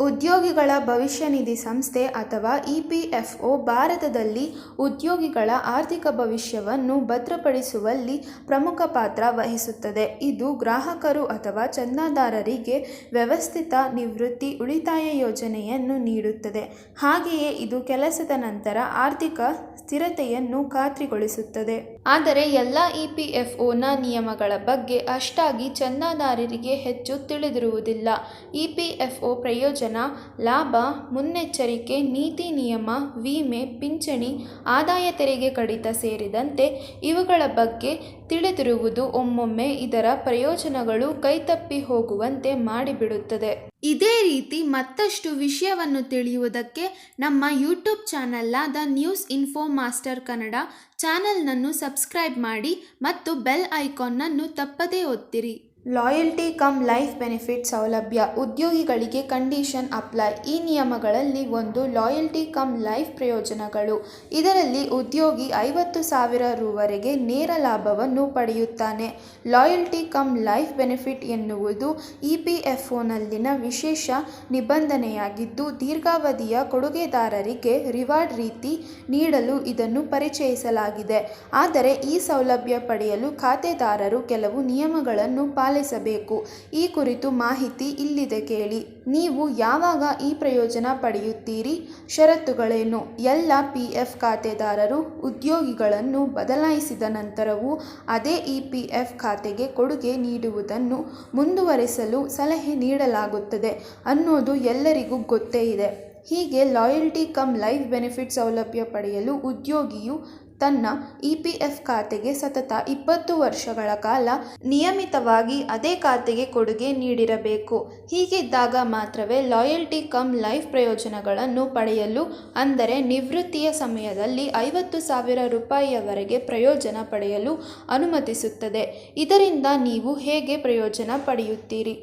ಉದ್ಯೋಗಿಗಳ ಭವಿಷ್ಯ ನಿಧಿ ಸಂಸ್ಥೆ ಅಥವಾ ಇಪಿಎಫ್ಒ ಭಾರತದಲ್ಲಿ ಉದ್ಯೋಗಿಗಳ ಆರ್ಥಿಕ ಭವಿಷ್ಯವನ್ನು ಭದ್ರಪಡಿಸುವಲ್ಲಿ ಪ್ರಮುಖ ಪಾತ್ರ ವಹಿಸುತ್ತದೆ. ಇದು ಗ್ರಾಹಕರು ಅಥವಾ ಚಂದಾದಾರರಿಗೆ ವ್ಯವಸ್ಥಿತ ನಿವೃತ್ತಿ ಉಳಿತಾಯ ಯೋಜನೆಯನ್ನು ನೀಡುತ್ತದೆ. ಹಾಗೆಯೇ ಇದು ಕೆಲಸದ ನಂತರ ಆರ್ಥಿಕ ಸ್ಥಿರತೆಯನ್ನು ಖಾತ್ರಿಗೊಳಿಸುತ್ತದೆ. ಆದರೆ ಎಲ್ಲ ಇಪಿಎಫ್ಒನ ನಿಯಮಗಳ ಬಗ್ಗೆ ಅಷ್ಟಾಗಿ ಚಂದಾದಾರರಿಗೆ ಹೆಚ್ಚು ತಿಳಿದಿರುವುದಿಲ್ಲ. ಇಪಿಎಫ್ಒ ಪ್ರಯೋಜನ, ಲಾಭ, ಮುನ್ನೆಚ್ಚರಿಕೆ, ನೀತಿ ನಿಯಮ, ವಿಮೆ, ಪಿಂಚಣಿ, ಆದಾಯ ತೆರಿಗೆ ಕಡಿತ ಸೇರಿದಂತೆ ಇವುಗಳ ಬಗ್ಗೆ ತಿಳಿದಿರುವುದು ಒಮ್ಮೊಮ್ಮೆ ಇದರ ಪ್ರಯೋಜನಗಳು ಕೈತಪ್ಪಿ ಹೋಗುವಂತೆ ಮಾಡಿಬಿಡುತ್ತದೆ. ಇದೇ ರೀತಿ ಮತ್ತಷ್ಟು ವಿಷಯವನ್ನು ತಿಳಿಯುವುದಕ್ಕೆ ನಮ್ಮ ಯೂಟ್ಯೂಬ್ ಚಾನಲ್ಲಾದ ನ್ಯೂಸ್ ಇನ್ಫೋ ಮಾಸ್ಟರ್ ಕನ್ನಡ ಚಾನಲ್ನನ್ನು ಸಬ್ಸ್ಕ್ರೈಬ್ ಮಾಡಿ ಮತ್ತು ಬೆಲ್ ಐಕಾನ್ನನ್ನು ತಪ್ಪದೇ ಒತ್ತಿರಿ. ಲಾಯಲ್ಟಿ ಕಮ್ ಲೈಫ್ ಬೆನಿಫಿಟ್ ಸೌಲಭ್ಯ ಉದ್ಯೋಗಿಗಳಿಗೆ ಕಂಡೀಷನ್ ಅಪ್ಲೈ. ಈ ನಿಯಮಗಳಲ್ಲಿ ಒಂದು ಲಾಯಲ್ಟಿ ಕಮ್ ಲೈಫ್ ಪ್ರಯೋಜನಗಳು. ಇದರಲ್ಲಿ ಉದ್ಯೋಗಿ ಐವತ್ತು ಸಾವಿರ ರೂವರೆಗೆ ನೇರ ಲಾಭವನ್ನು ಪಡೆಯುತ್ತಾನೆ. ಲಾಯಲ್ಟಿ ಕಮ್ ಲೈಫ್ ಬೆನಿಫಿಟ್ ಎನ್ನುವುದು ಇ ಪಿ ಎಫ್ ಒನಲ್ಲಿನ ವಿಶೇಷ ನಿಬಂಧನೆಯಾಗಿದ್ದು, ದೀರ್ಘಾವಧಿಯ ಕೊಡುಗೆದಾರರಿಗೆ ರಿವಾರ್ಡ್ ರೀತಿ ನೀಡಲು ಇದನ್ನು ಪರಿಚಯಿಸಲಾಗಿದೆ. ಆದರೆ ಈ ಸೌಲಭ್ಯ ಪಡೆಯಲು ಖಾತೆದಾರರು ಕೆಲವು ನಿಯಮಗಳನ್ನು ಪಾಲಿಸಬೇಕು. ಈ ಕುರಿತು ಮಾಹಿತಿ ಇಲ್ಲಿದೆ ಕೇಳಿ. ನೀವು ಯಾವಾಗ ಈ ಪ್ರಯೋಜನ ಪಡೆಯುತ್ತೀರಿ? ಷರತ್ತುಗಳೇನು? ಎಲ್ಲ ಪಿ ಎಫ್ ಖಾತೆದಾರರು ಉದ್ಯೋಗಿಗಳನ್ನು ಬದಲಾಯಿಸಿದ ನಂತರವೂ ಅದೇ ಇ ಪಿ ಎಫ್ ಖಾತೆಗೆ ಕೊಡುಗೆ ನೀಡುವುದನ್ನು ಮುಂದುವರೆಸಲು ಸಲಹೆ ನೀಡಲಾಗುತ್ತದೆ ಅನ್ನೋದು ಎಲ್ಲರಿಗೂ ಗೊತ್ತೇ ಇದೆ. ಹೀಗೆ ಲಾಯಲ್ಟಿ ಕಮ್ ಲೈಫ್ ಬೆನಿಫಿಟ್ ಸೌಲಭ್ಯ ಪಡೆಯಲು ಉದ್ಯೋಗಿಯು ತನ್ನ ಇ ಪಿ ಎಫ್ ಖಾತೆಗೆ ಸತತ ಇಪ್ಪತ್ತು ವರ್ಷಗಳ ಕಾಲ ನಿಯಮಿತವಾಗಿ ಅದೇ ಖಾತೆಗೆ ಕೊಡುಗೆ ನೀಡಿರಬೇಕು. ಹೀಗಿದ್ದಾಗ ಮಾತ್ರವೇ ಲಾಯಲ್ಟಿ ಕಮ್ ಲೈಫ್ ಪ್ರಯೋಜನಗಳನ್ನು ಪಡೆಯಲು, ಅಂದರೆ ನಿವೃತ್ತಿಯ ಸಮಯದಲ್ಲಿ ಐವತ್ತು ಸಾವಿರ ರೂಪಾಯಿಯವರೆಗೆ ಪ್ರಯೋಜನ ಪಡೆಯಲು ಅನುಮತಿಸುತ್ತದೆ. ಇದರಿಂದ ನೀವು ಹೇಗೆ ಪ್ರಯೋಜನ ಪಡೆಯುತ್ತೀರಿ?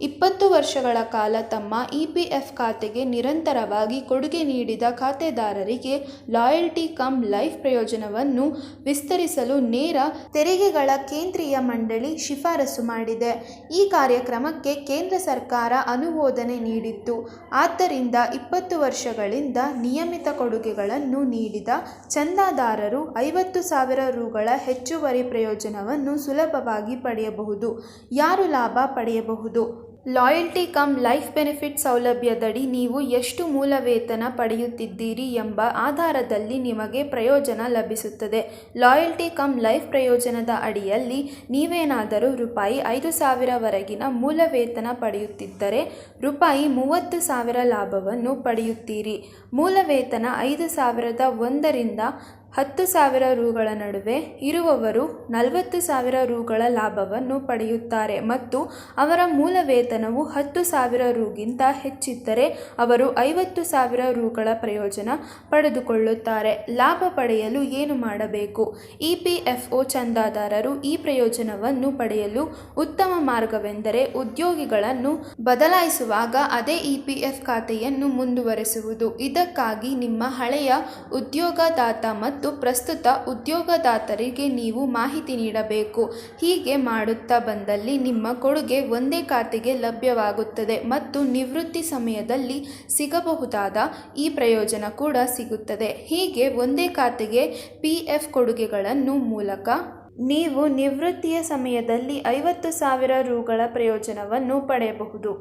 ಇಪ್ಪತ್ತು ವರ್ಷಗಳ ಕಾಲ ತಮ್ಮ ಇ ಪಿ ಎಫ್ ಖಾತೆಗೆ ನಿರಂತರವಾಗಿ ಕೊಡುಗೆ ನೀಡಿದ ಖಾತೆದಾರರಿಗೆ ಲಾಯಲ್ಟಿ ಕಮ್ ಲೈಫ್ ಪ್ರಯೋಜನವನ್ನು ವಿಸ್ತರಿಸಲು ನೇರ ತೆರಿಗೆಗಳ ಕೇಂದ್ರೀಯ ಮಂಡಳಿ ಶಿಫಾರಸು ಮಾಡಿದೆ. ಈ ಕಾರ್ಯಕ್ರಮಕ್ಕೆ ಕೇಂದ್ರ ಸರ್ಕಾರ ಅನುಮೋದನೆ ನೀಡಿತ್ತು. ಆದ್ದರಿಂದ ಇಪ್ಪತ್ತು ವರ್ಷಗಳಿಂದ ನಿಯಮಿತ ಕೊಡುಗೆಗಳನ್ನು ನೀಡಿದ ಚಂದಾದಾರರು ಐವತ್ತು ಸಾವಿರ ರುಗಳ ಹೆಚ್ಚುವರಿ ಪ್ರಯೋಜನವನ್ನು ಸುಲಭವಾಗಿ ಪಡೆಯಬಹುದು. ಯಾರು ಲಾಭ ಪಡೆಯಬಹುದು? ಲಾಯಲ್ಟಿ ಕಮ್ ಲೈಫ್ ಬೆನಿಫಿಟ್ ಸೌಲಭ್ಯದಡಿ ನೀವು ಎಷ್ಟು ಮೂಲ ವೇತನ ಪಡೆಯುತ್ತಿದ್ದೀರಿ ಎಂಬ ಆಧಾರದಲ್ಲಿ ನಿಮಗೆ ಪ್ರಯೋಜನ ಲಭಿಸುತ್ತದೆ. ಲಾಯಲ್ಟಿ ಕಮ್ ಲೈಫ್ ಪ್ರಯೋಜನದ ಅಡಿಯಲ್ಲಿ ನೀವೇನಾದರೂ ರೂಪಾಯಿ ಐದು ಸಾವಿರವರೆಗಿನ ಮೂಲ ವೇತನ ಪಡೆಯುತ್ತಿದ್ದರೆ ರೂಪಾಯಿ ಮೂವತ್ತು ಸಾವಿರ ಲಾಭವನ್ನು ಪಡೆಯುತ್ತೀರಿ. ಮೂಲ ವೇತನ ಐದು ಸಾವಿರದ ಒಂದರಿಂದ ಹತ್ತು ಸಾವಿರ ರೂಗಳ ನಡುವೆ ಇರುವವರು ನಲವತ್ತು ಸಾವಿರ ರೂಗಳ ಲಾಭವನ್ನು ಪಡೆಯುತ್ತಾರೆ ಮತ್ತು ಅವರ ಮೂಲ ವೇತನವು ಹತ್ತು ಸಾವಿರ ರೂಗಿಂತ ಹೆಚ್ಚಿದ್ದರೆ ಅವರು ಐವತ್ತು ಸಾವಿರ ರೂಗಳ ಪ್ರಯೋಜನ ಪಡೆದುಕೊಳ್ಳುತ್ತಾರೆ. ಲಾಭ ಪಡೆಯಲು ಏನು ಮಾಡಬೇಕು? ಇ ಪಿ ಎಫ್ ಒ ಚಂದಾದಾರರು ಈ ಪ್ರಯೋಜನವನ್ನು ಪಡೆಯಲು ಉತ್ತಮ ಮಾರ್ಗವೆಂದರೆ ಉದ್ಯೋಗಿಗಳನ್ನು ಬದಲಾಯಿಸುವಾಗ ಅದೇ ಇ ಪಿ ಎಫ್ ಖಾತೆಯನ್ನು ಮುಂದುವರೆಸುವುದು. ಇದಕ್ಕಾಗಿ ನಿಮ್ಮ ಹಳೆಯ ಉದ್ಯೋಗದಾತ ಮತ್ತು ಪ್ರಸ್ತುತ ಉದ್ಯೋಗದಾತರಿಗೆ ನೀವು ಮಾಹಿತಿ ನೀಡಬೇಕು. ಹೀಗೆ ಮಾಡುತ್ತಾ ಬಂದಲ್ಲಿ ನಿಮ್ಮ ಕೊಡುಗೆ ಒಂದೇ ಖಾತೆಗೆ ಲಭ್ಯವಾಗುತ್ತದೆ ಮತ್ತು ನಿವೃತ್ತಿ ಸಮಯದಲ್ಲಿ ಸಿಗಬಹುದಾದ ಈ ಪ್ರಯೋಜನ ಕೂಡ ಸಿಗುತ್ತದೆ. ಹೀಗೆ ಒಂದೇ ಖಾತೆಗೆ ಪಿ ಎಫ್ ಕೊಡುಗೆಗಳನ್ನು ಮೂಲಕ ನೀವು ನಿವೃತ್ತಿಯ ಸಮಯದಲ್ಲಿ ಐವತ್ತು ಸಾವಿರ ರುಗಳ ಪ್ರಯೋಜನವನ್ನು ಪಡೆಯಬಹುದು.